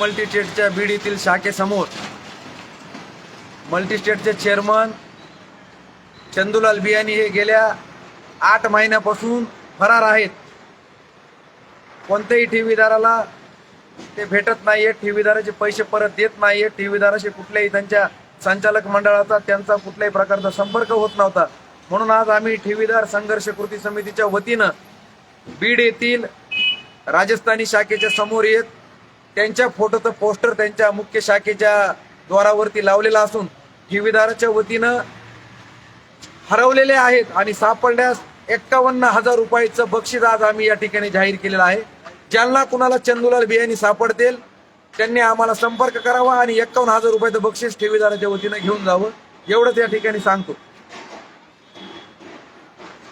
मल्टीस्टेटच्या बीड येथील शाखेसमोर. मल्टीस्टेटचे चेअरमन चंदूलाल बियानी हे गेल्या आठ महिन्यापासून फरार आहेत. कोणत्याही ठेवीदाराला ते भेटत नाही आहेत ठेवीदाराचे पैसे परत देत नाहीये ठेवीदाराशी कुठल्याही त्यांच्या संचालक मंडळाचा त्यांचा कुठल्याही प्रकारचा संपर्क होत नव्हता. म्हणून आज आम्ही ठेवीदार संघर्ष कृती समितीच्या वतीनं बीड येथील राजस्थानी शाखेच्या समोर येत त्यांच्या फोटोचं पोस्टर त्यांच्या मुख्य शाखेच्या द्वारावरती लावलेलं असून ठेवीदाराच्या वतीनं हरवलेले आहेत आणि सापडल्यास एक्कावन्न हजार रुपयाचं बक्षीस आज आम्ही या ठिकाणी जाहीर केलेलं आहे. ज्यांना कुणाला चंदूलाल बियाणी सापडतील त्यांनी आम्हाला संपर्क करावा आणि एक्कावन्न हजार रुपयाचं बक्षीस ठेवीदाराच्या वतीनं घेऊन जावं. एवढंच या ठिकाणी सांगतो.